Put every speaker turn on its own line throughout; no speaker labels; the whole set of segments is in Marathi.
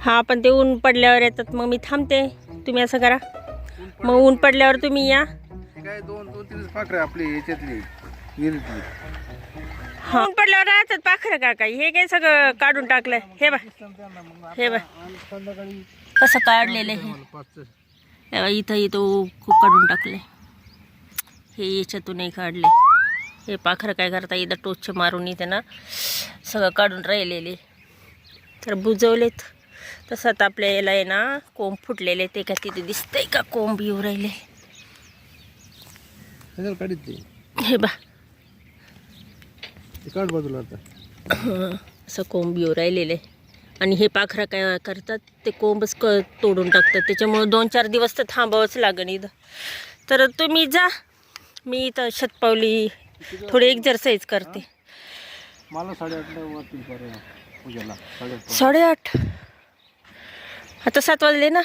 हा पण ते ऊन पडल्यावर येतात. मग मी थांबते. तुम्ही असं करा. मग ऊन पडल्यावर तुम्ही या.
हे काय दोन दोन तीन पाखरं आपली याच्यातली विहिरीतली.
हा. ऊन पडल्यावर राहतात पाखरं का काही? हे काय सगळं काढून टाकलंय. हे बा हे बा
संध्याकाळी
कसं काढलेलं हे.
पाच
हे बघा, इथं इथं खूप काढून टाकले हे याच्यातूनही काढले हे पाखरं काय करता इथं टोचचे मारून इथे ना सगळं काढून राहिलेले. तर बुजवलेत. तसं आता आपल्या याला आहे ना कोंब फुटलेले ते का तिथे दिसतंय का कोंब येऊ राहिले? हे बा.
काढ बाजूला आता.
असं कोंब येऊ राहिलेले. आणि हे पाखरं काय करतात? ते कोंबच क तोडून टाकतात. त्याच्यामुळं दोन चार दिवस तर थांबावंच लागेल इथं. तर तुम्ही जा. मी इथं शतपावली थोडी एक्झरसाईज करते.
मला साडेआठ
साडेआठ? आता सात वाजले ना?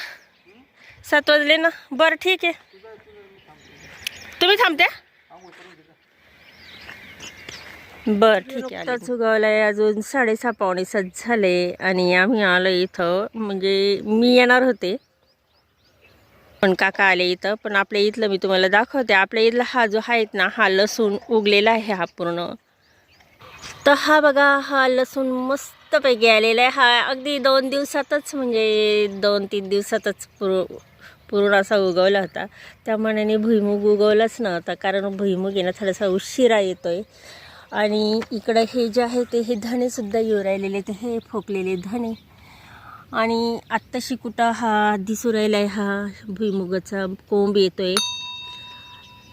सात वाजले ना? बरं ठीक आहे. तुम्ही थांबत्या? बर ठीक आहे आता आहे अजून साडेसहा पावणे सात झाले आणि आम्ही आलो इथं. म्हणजे मी येणार होते. पण काका आले इथं. पण आपल्या इथलं मी तुम्हाला दाखवते. आपल्या इथला हा जो आहेत ना हा लसूण उगलेला आहे हा पूर्ण. तर हा बघा हा लसूण मस्त मस्तपैकी आलेला आहे. हा अगदी दोन दिवसातच म्हणजे दोन तीन दिवसातच पूर पूर्ण असा उगवला होता. त्या मनाने भुईमुग उगवलाच नव्हता कारण भुईमुग येणं थोडासा उशिरा येतो आहे आणि इकडं हे जे आहे ते हे धणेसुद्धा येऊ राहिलेले ते हे फोकलेले धणे. आणि आत्ताशी कुठं हा दिसू राहिला आहे हा भुईमुगाचा कोंब येतो आहे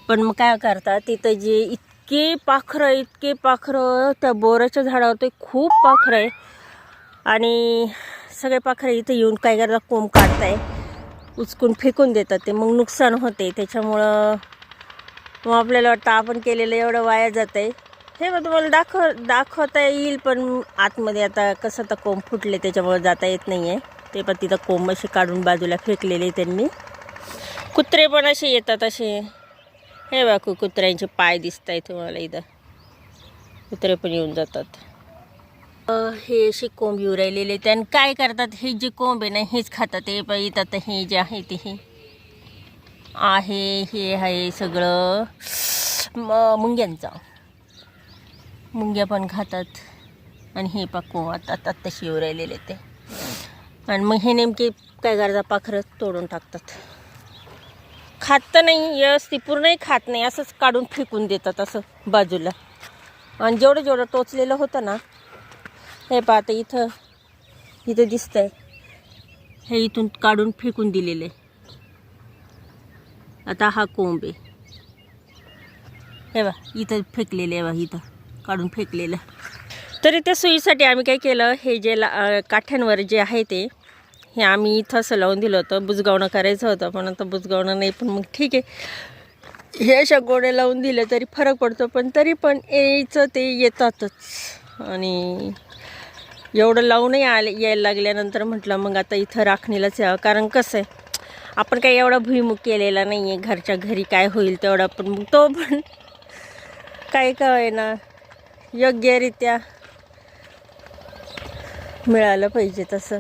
पण मग काय करता तिथं जे इतके पाखरं इतके पाखरं त्या बोराच्या झाडावर ते खूप पाखरं आहे. आणि सगळे पाखरं इथं येऊन काय करतात कोंब काढताय उचकून फेकून देतात ते मग नुकसान होते. त्याच्यामुळं मग आपल्याला वाटतं आपण केलेलं एवढं वाया जात आहे हे मग तुम्हाला दाखव दाखवता येईल पण आतमध्ये आता कसं तर कोंब फुटले त्याच्यामुळं जाता येत नाही आहे ते पण तिथं कोंब असे काढून बाजूला फेकलेले त्यांनी. कुत्रे पण असे येतात असे. हे बघ कुत्र्यांचे पाय दिसत आहे तुम्हाला इथं. कुत्रे पण येऊन जातात. हे असे कोंब येऊ राहिलेले आहेत. आणि काय करतात? हे जे कोंब आहे ना हेच खातात. हे पण येतात हे जे आहे ते. हे आहे हे आहे सगळं. म मुंग्यांचं. मुंग्या पण खातात. आणि हे पाकू आता आता येऊ राहिलेले ते. आणि मग हे नेमके काय करतात? पाखरं तोडून टाकतात. खात तर नाही व्यवस्थित पूर्णही खात नाही असंच काढून फेकून देतात असं बाजूला. आणि जेवढं जेवढं टोचलेलं होतं ना हे पाहता इथं इथं दिसतंय. हे इथून काढून फेकून दिलेले आता हा कोंब आहे. हे बा इथं फेकलेलं आहे बा इथं काढून फेकलेलं. तरी त्या सोयीसाठी आम्ही काय केलं हे जे ला काठ्यांवर जे आहे ते हे आम्ही इथं असं लावून दिलं होतं बुजगावणं करायचं होतं पण आता बुजगावणं नाही पण मग ठीक आहे. हे अशा गोड्या लावून दिलं तरी फरक पडतो पण तरी पण यायचं ते येतातच. आणि एवढं लावूनही आले यायला लागल्यानंतर म्हटलं मग आता इथं राखणीलाच यावं. कारण कसं आहे आपण काही एवढा भुईमुख केलेला नाही आहे घरच्या घरी काय होईल तेवढा पण मग तो पण काय काय ना योग्यरित्या मिळालं पाहिजे तसं.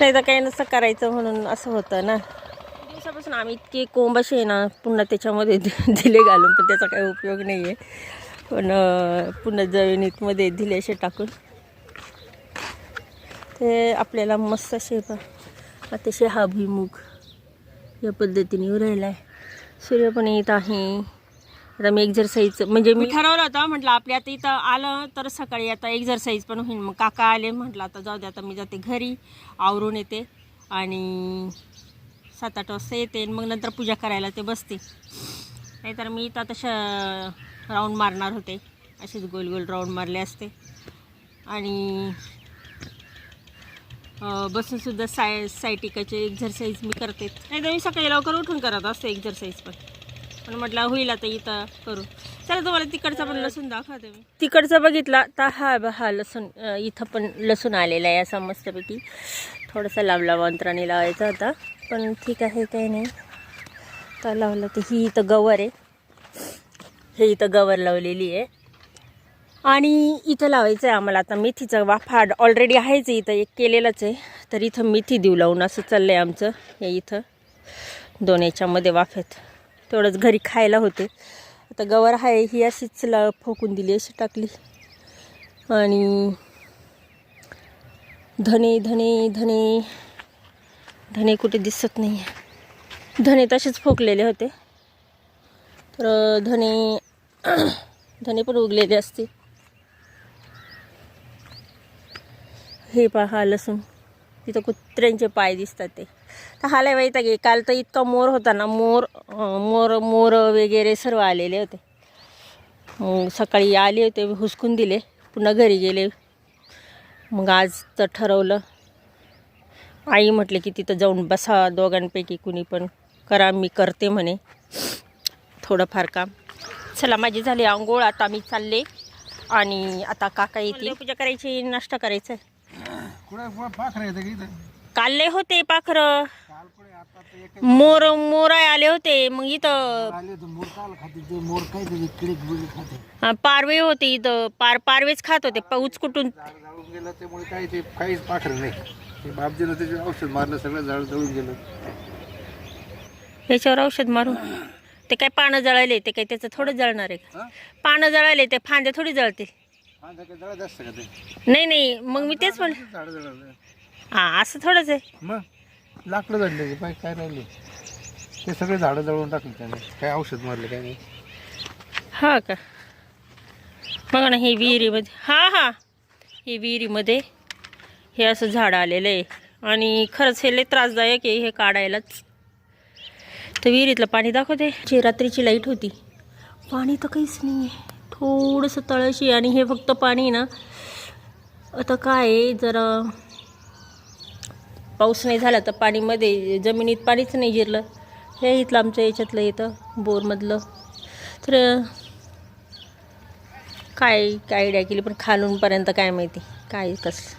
नाही तर काही नसं करायचं म्हणून असं होतं ना. दिवसापासून आम्ही इतके कोंब असे आहे ना पुन्हा त्याच्यामध्ये दिले घालून पण त्याचा काही उपयोग नाही आहे पण पुन्हा जमिनीतमध्ये दिले असे टाकून. ते आपल्याला मस्त असे अतिशय हा भुईमुग या पद्धतीने राहिला आहे सूर्य पण येत आहे. आता म्हणजे मी एक्झरसाईज म्हणजे मी ठरवलं होतं म्हटलं आपल्या आता इथं आलं तर सकाळी आता एक्झरसाईज पण होईल मग काका आले म्हटलं आता जाऊ दे आता मी जाते घरी आवरून येते. आणि सात आठ वाजता येते आणि मग नंतर पूजा करायला ते बसते. नाहीतर मी इथं आता श राऊंड मारणार होते. असेच गोल गोल राऊंड मारले असते. आणि बसूनसुद्धा साय सायटिकाचे एक्झरसाईज मी करते. नाही तर मी सकाळी लवकर उठून करत असते एक्झरसाईज पण. पण म्हटलं होईल आता इथं करू. चला तुम्हाला तिकडचा पण लसूण दाखवते मी. तिकडचा बघितला तर हा हा लसूण इथं पण लसूण आलेला आहे असा मस्तपैकी. थोडासा लावला अंतराने लावायचा होता पण ठीक आहे काही नाही. तर लावलं तर ही इथं गवर आहे. हे इथं गवर लावलेली आहे. आणि इथं लावायचं आहे आम्हाला आता मेथीचा वाफा ऑलरेडी आहेच इथं एक केलेलंच आहे. तर इथं मेथी देऊ लावून असं चाललं आहे आमचं हे इथं. दोन याच्यामध्ये वाफेत तेवढंच घरी खायला होते. आता गवर आहे ही अशीच ला फोकून दिली अशी टाकली. आणि धने धने धने धने कुठे दिसत नाही आहे धने तसेच फोकलेले होते. तर धने धने पण उगलेले असते. हे पहा लसूण. तिथं कुत्र्यांचे पाय दिसतात ते. तर हा वैताग आहे. काल तर इतका मोर होता ना मोर मोर मोर वगैरे सर्व आलेले होते. सकाळी आले होते हुसकून दिले. पुन्हा घरी गेले. मग आज तर ठरवलं. आई म्हटले की तिथं जाऊन बसा दोघांपैकी कुणी पण करा मी करते म्हणे. थोडंफार काम. चला माझी झाली आंघोळ. आता मी चालले. आणि आता काका येते पूजा करायची नाश्ता करायचा आहे.
कुठे पाखरं. येतं की इथं
काल लय होते पाखरं मोर मोर आले होते मग इथं पारवे होते इथं पार पारवेच खात होते
ते काहीच पाखरं नाही. त्याचे औषध मारलं सगळं झाड जळून गेलं.
ह्याच्यावर औषध मारून. ते काय पानं जळाले ते काय त्याचं थोडं जळणार आहे पानं जळाले ते फांद्या थोडी जळतील. नाही नाही मग मी तेच म्हणलं हां असं थोडंच आहे.
मग? लाकडं जळले काय काय राहिले? ते सगळे झाडं जळून टाकले त्याने. काय औषध मारले काय नाही?
हा का? बघा ना हे विहिरीमध्ये हा हा. हे विहिरीमध्ये हे असं झाड आलेलं आहे. आणि खरंच हे लय त्रासदायक आहे हे काढायलाच. तर विहिरीतलं पाणी दाखवते. जे रात्रीची लाइट होती पाणी तर काहीच नाही आहे थोडंसं तळाशी आणि हे फक्त पाणी ना. आता काय आहे जरा पाऊस नाही झाला तर पाणीमध्ये जमिनीत पाणीच नाही जिरलं. हे इथलं आमच्या याच्यातलं येतं बोरमधलं. तर काय काय आयडिया केली पण खालूनपर्यंत काय माहिती काय कसं.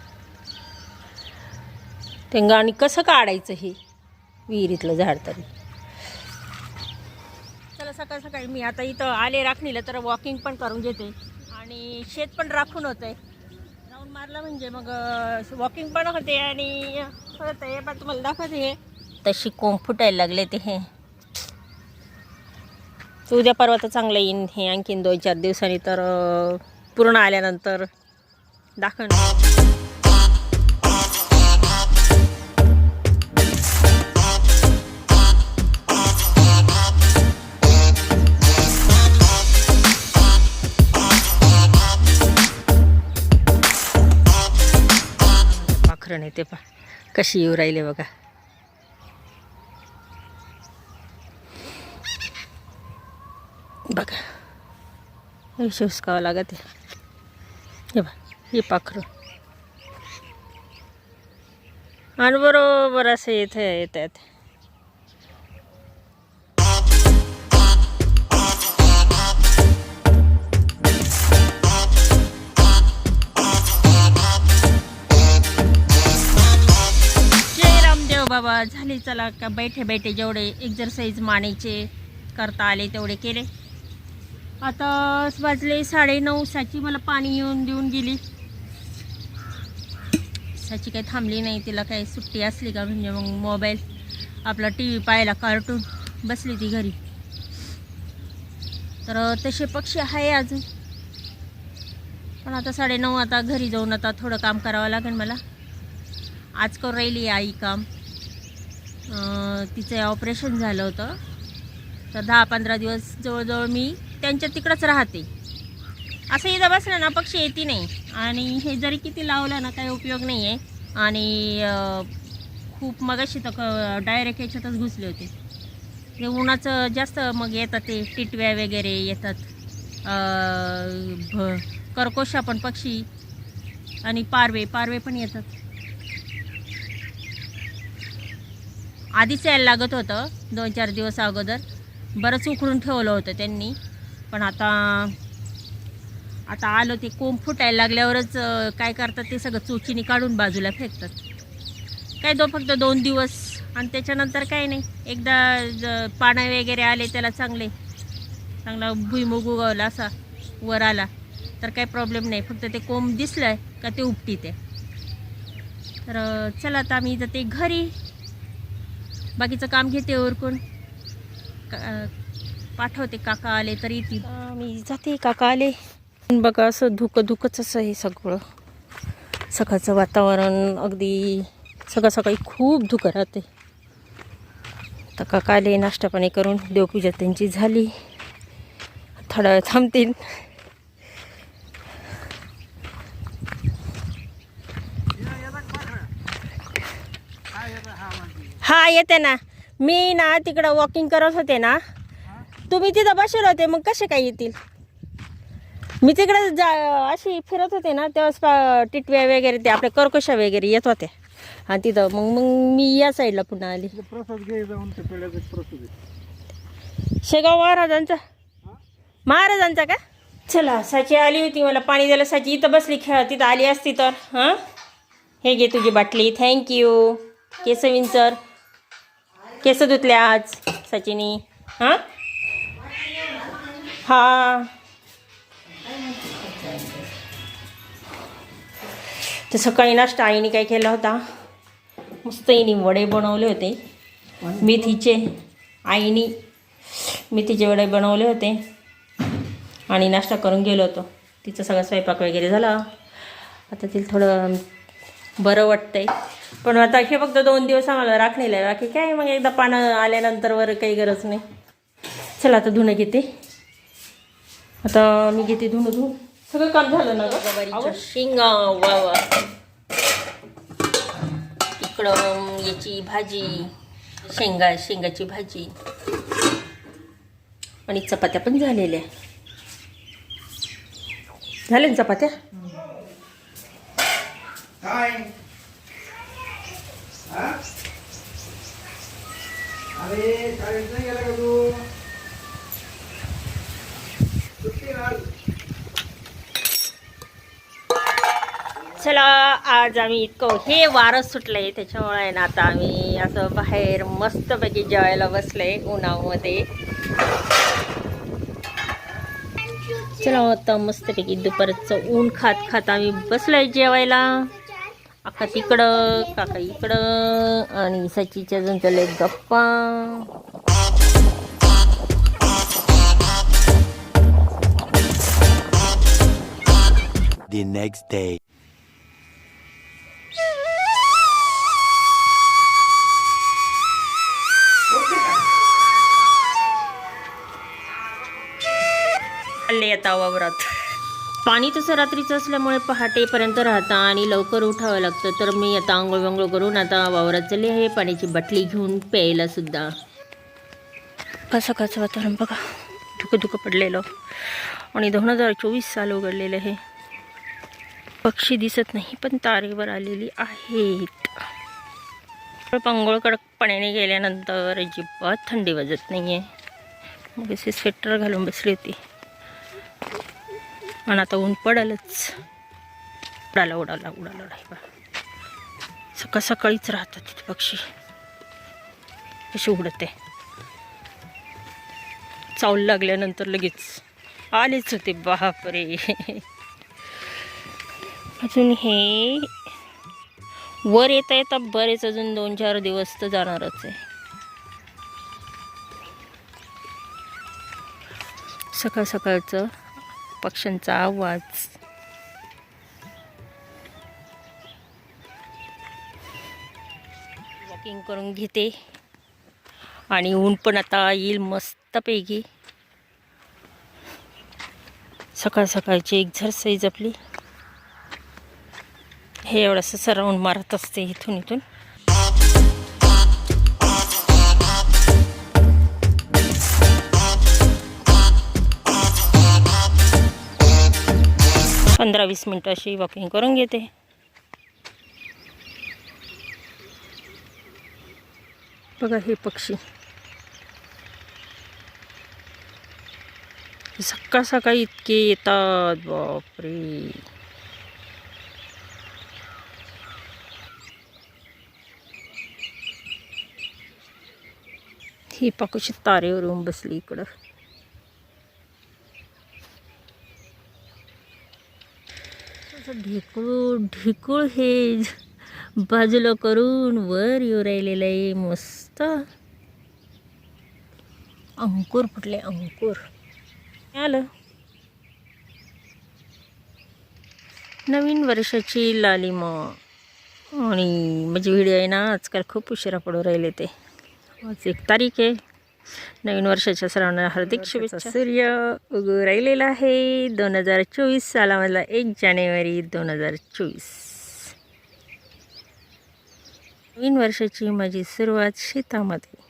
ते आणि कसं काढायचं हे? विहिरीतलं झाड तरी. चला सकाळ सकाळी मी आता इथं आले राखणीला तर वॉकिंग पण करून घेते. आणि शेत पण राखून होतं आहे राऊंड मारला म्हणजे मग वॉकिंग पण होते आणि होतं हे पण तुम्हाला दाखवते हे. तशी कोंब फुटायला लागले ते हे. उद्या परवा तर चांगलं येईन हे आणखीन दोन चार दिवसांनी तर पूर्ण आल्यानंतर दाखवणार. कशी येऊ राहिले बघा. बघा. हे शिवसकावं लागत आहे. हे बा हे पाखरं. आणि बरोबर असं येतं येत. झाले चला का बैठे बैठे जेवढे एक्झरसाईज मानेचे करता आले तेवढे केले. आता वाजले साडे नऊ साची मला पाणी येऊन देऊन गेली. साची काही थांबली नाही तिला काही सुट्टी असली का म्हणजे मग मोबाईल आपला टी व्ही पाहायला कार्टून बसली ती घरी. तर तसे पक्षी आहे अजून. पण आता साडेनऊ आता घरी जाऊन आता थोडं काम करावं लागेल मला. आज करून राहिली आई काम. तिचं ऑपरेशन झालं होतं. तर दहा पंधरा दिवस जवळजवळ मी त्यांच्या तिकडंच राहते. असं इथं बसलं ना पक्षी येते नाही. आणि हे जरी किती लावलं ना काही उपयोग नाही आहे आणि खूप मगाशी तर डायरेक्ट ह्याच्यातच घुसले होते. ते उन्हाचं जास्त मग येतात ते टिटव्या वगैरे येतात. भ कर्कोशा पण पक्षी आणि पारवे पारवे पण येतात. आधीच यायला लागत होतं दोन चार दिवस अगोदर. बरंच उकळून ठेवलं होतं त्यांनी. पण आता आता आलो ते कोंब फुटायला लागल्यावरच काय करतात ते सगळं चोचीने काढून बाजूला फेकतात. काय दो फक्त दोन दिवस आणि त्याच्यानंतर काय नाही. एकदा पानं वगैरे आले त्याला चांगले चांगला भुईमुग उगवला असा वर आला तर काही प्रॉब्लेम नाही. फक्त ते कोंब दिसलं का ते उपटी ते. तर चला आता आम्ही जाते घरी बाकीचं काम घेते उरकून का- पाठवते काका आले तर येतील मी जाते काका आले. बघा असं धुकं धुकंच असं हे सगळं. सकाळचं वातावरण अगदी सकाळ सकाळी खूप धुकं राहते. तर काका आले नाश्ता पाणी करून देवपूजा त्यांची झाली. थोडा वेळ थांबतील. हा येते ना. मी ना तिकडं वॉकिंग करत होते ना. तुम्ही तिथं बसेल होते मग कसे काय येतील? मी तिकडे जा अशी फिरत होते ना तेव्हा टिटव्या वगैरे ते आपल्या कर्कशा वगैरे येत होत्या आणि तिथं मग मग मी या साईडला पुन्हा आली. शेगाव महाराजांचा? महाराजांचा का? चला साची आली होती मला पाणी द्यायला. साची इथं बसली खेळ तिथं आली असती तर हां? हे घे तुझी बाटली थँक्यू केस विंचर केस धुतले आज सचिनी. हां? हां. तर सकाळी नाश्ता आईने काय केला होता? मस्त आईने वडे बनवले होते. मेथीचे. आईने मेथीचे वडे बनवले होते. आणि नाश्ता करून गेलो होतो. तिचा सगळा स्वयंपाक वगैरे झाला. आता तिला थोडं बरं वाटतंय. पण आता हे फक्त दोन दिवस आम्हाला राखणीला आहे. बाकी काय मग एकदा पानं आल्यानंतर वर काही गरज नाही. चला आता धुणं घेते. आता मी घेते धुणं धुवून सगळं काम झालं ना गवारीच्या शेंगा वा वा. इकडं याची भाजी शेंगा शेंगाची भाजी. आणि चपात्या पण झालेल्या. झाल्या ना चपात्या?
काय? अरे शाळेत नाही गेला का तू? सुट्टी ना
चला आज आम्ही इतकं हे वारं सुटलंय त्याच्यामुळे आहे ना आता आम्ही असं बाहेर मस्तपैकी जेवायला बसलंय उन्हामध्ये. चला आता मस्तपैकी दुपारचं ऊन खात खात आम्ही बसलोय जेवायला. आका तिकडं काका इकडं आणि सचीच्या अजून चालले गप्पा
the next day.
आता वावरात पाणी तसं रात्रीचं असल्यामुळे पहाटेपर्यंत राहतं आणि लवकर उठावं लागतं. तर मी आता आंघोळ वांघोळ करून आता वावरात चालली आहे. पाण्याची बाटली घेऊन प्यायला सुद्धा. कसं कसं वातावरण बघा. धुकं धुकं पडलेलं. आणि दोन हजार चोवीस साल उघडलेलं आहे. पक्षी दिसत नाही पण तारेवर आलेली आहेत. पांघोळ कडक पाण्याने गेल्यानंतर अजिबात थंडी वाजत नाही आहे मग असे स्वेटर घालून बसली होती. आणि आता ऊन पडलच. उडाला उडाला उडाला उडाला. सकाळ सकाळीच राहतात तिथे पक्षी. कशी उडते. चावल लागल्यानंतर लगेच आलेच होते. बापरे. अजून हे. वर येता येता बरेच अजून दोन चार दिवस तर जाणारच आहे. सकाळ सकाळचं पक्ष्यांचा आवाज. वॉकिंग करून घेते. आणि ऊन पण आता येईल मस्तपैकी सकाळ सकाळची एक्झरसाईज आपली. हे एवढंसं सराऊंड मारत असते इथून इथून. पंधरा वीस मिनटं अशी वॉकिंग करून घेते. बघा हे पक्षी. सकाळ सकाळी इतके येतात बापरे. ही पाकशी तारेवर येऊन बसली इकडं. ढेकूळ ढेकूळ हे बाजूला करून वर येऊ राहिलेलं आहे मस्त. अंकुर फुटले अंकुर. आलं. नवीन वर्षाची लालिमा. आणि माझी व्हिडिओ आहे ना आजकाल खूप उशिरा पडू राहिले ते. आज एक तारीख आहे. नवीन वर्षाच्या सर्वांना हार्दिक शुभेच्छा. सूर्य उगू राहिलेला आहे. दोन हजार चोवीस सालामधला एक जानेवारी दोन हजार चोवीस. नवीन वर्षाची माझी सुरुवात शेतामध्ये.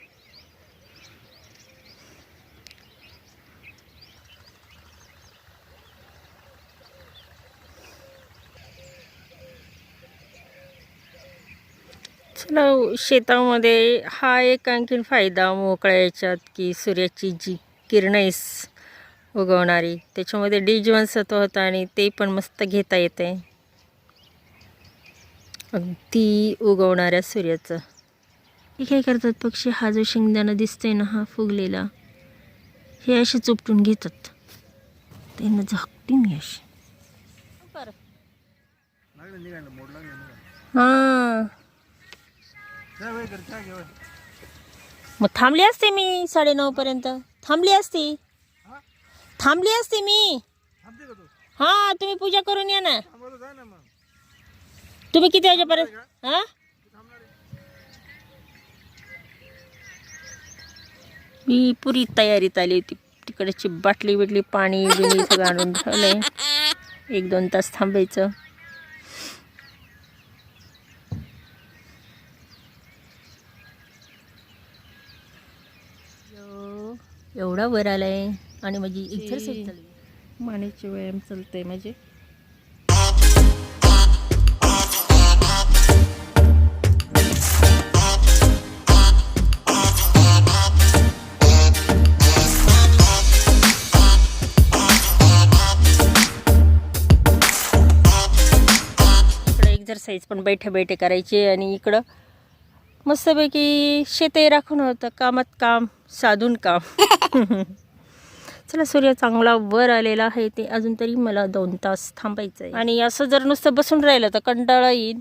चला शेतामध्ये हा एक आणखीन फायदा मोकळ्या याच्यात की सूर्याची जी किरणं आहे स- उगवणारी त्याच्यामध्ये डी जीवनसत्व होतं आणि ते पण मस्त घेता येते. अगदी उगवणाऱ्या सूर्याचं. हे काय करतात पक्षी? हा जो शेंगदाणा दिसतोय ना हा फुगलेला हे असे चुपटून घेतात. त्यांना झाकते मी अशी हां. मग थांबली असते मी साडेनऊ पर्यंत. थांबली असती. थांबली असते मी. हा तुम्ही पूजा करून या ना. तुम्ही किती वाजेपर्यंत हा? मी पुरी तयारीत आली होती. तिकडची बाटली बिटली पाणी बिणी सगळं आणून ठेवलंय. एक दोन तास थांबायचं. एवढा वर आलाय आणि माझी एक्झरसाईज चालली. मानेचे व्यायाम चालतंय माझे. इकडं एक्झरसाईज पण बैठे बैठे करायची आणि इकडं मस्तपैकी शेतही राखून होतं. कामात काम साधून काम. चला सूर्य चांगला वर आलेला आहे ते अजून तरी मला दोन तास थांबायचं आहे आणि असं जर नुसतं बसून राहिलं तर कंटाळा येईल.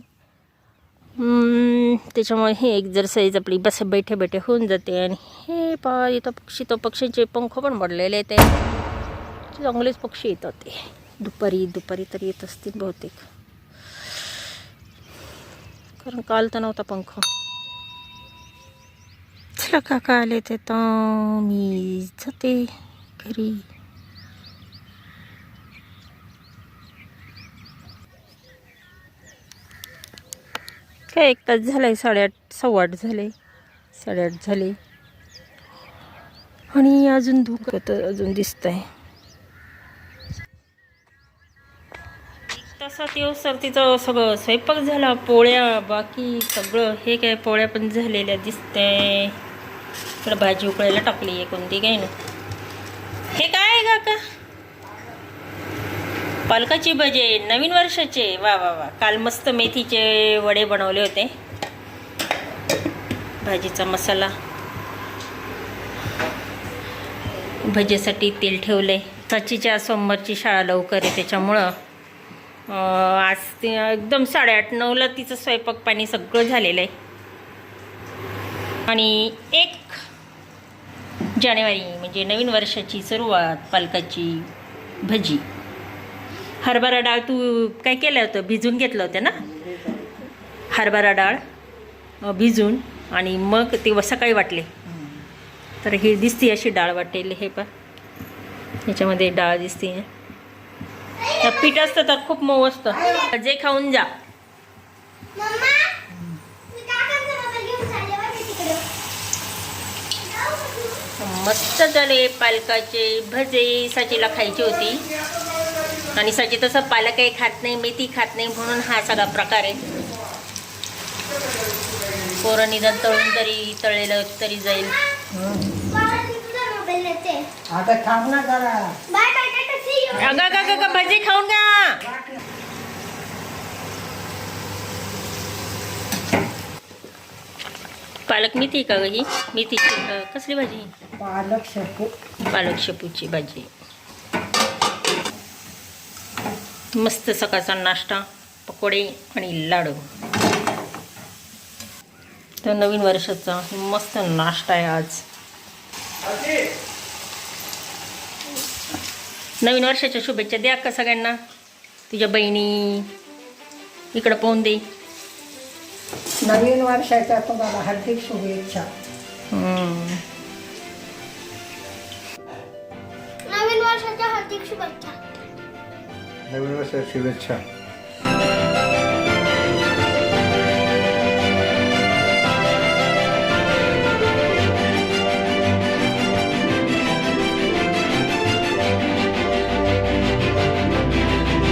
त्याच्यामुळे हे एक्झरसाईज आपली बस बैठे बैठे होऊन जाते. आणि हे पा इथं पक्षी तो पक्षींचे पंख पण पडलेले आहेत. ते चांगलेच पक्षी येतात ते. दुपारी दुपारी तरी येत असतील बहुतेक. कारण काल तर नव्हता पंख. चला काका आले ते तर मी जाते घरी काय एक तास झालाय साडेआठ सव्वा आठ झाले साडेआठ झाले आणि अजून धुक तर अजून दिसतंय तासात येऊ सर तिचं सगळं स्वयंपाक झाला पोळ्या बाकी सगळं हे काय पोळ्या पण झालेल्या दिसतंय इकडं भाजी उकळायला टाकली आहे कोणती काही ना हे काय आहे काका? पालकाची भजे नवीन वर्षाचे. वा वा वा. काल मस्त मेथीचे वडे बनवले होते. भाजीचा मसाला. भजेसाठी तेल ठेवले. सचीच्या सोमवारची शाळा लवकर आहे त्याच्यामुळं आज ते एकदम साडेआठ नऊला तिचं स्वयंपाक पाणी सगळं झालेलं आहे. आणि एक जानेवारी म्हणजे नवीन वर्षाची सुरुवात पालकाची भजी. हरभरा डाळ तू काय केलं होतं? भिजून घेतलं होतं ना? हरभरा डाळ भिजून आणि मग ते सकाळी वाटले. तर ही दिसते अशी डाळ वाटेल हे पण ह्याच्यामध्ये डाळ दिसते पीठ असतं तर खूप मऊ असतं. जे खाऊन जा
मम्मा मी काकांचा मोबाईल घेऊन चालले बरं तिकडे जाऊ का तू?
मस्त झाले पालकाचे भजे साचीला खायची होती. आणि साची तसं पालक काही खात नाही मेथी खात नाही म्हणून हा सगळा प्रकार आहे. पोरं निदान तळून तरी तळलेलं तरी जाईल.
बाबा, मी तुझा मोबाईल देते.
आता थांब ना जरा
bye bye tata see you.
अगं अगं अगं भजी खाऊन घ्या पालक मेथी का गं ही? मेथीची कसली भाजी?
पालक शेपू.
पालक शेपूची भाजी. मस्त सकाळचा नाश्ता पकोडे आणि लाडू. तर नवीन वर्षाचा मस्त नाश्ता आहे आज. नवीन वर्षाच्या शुभेच्छा द्या का सगळ्यांना? तुझ्या बहिणी. इकडं पाहून दे.
नवीन वर्षाच्या तुम्हाला हार्दिक शुभेच्छा.
नवीन वर्षाच्या हार्दिक शुभेच्छा
नवीन वर्षाच्या शुभेच्छा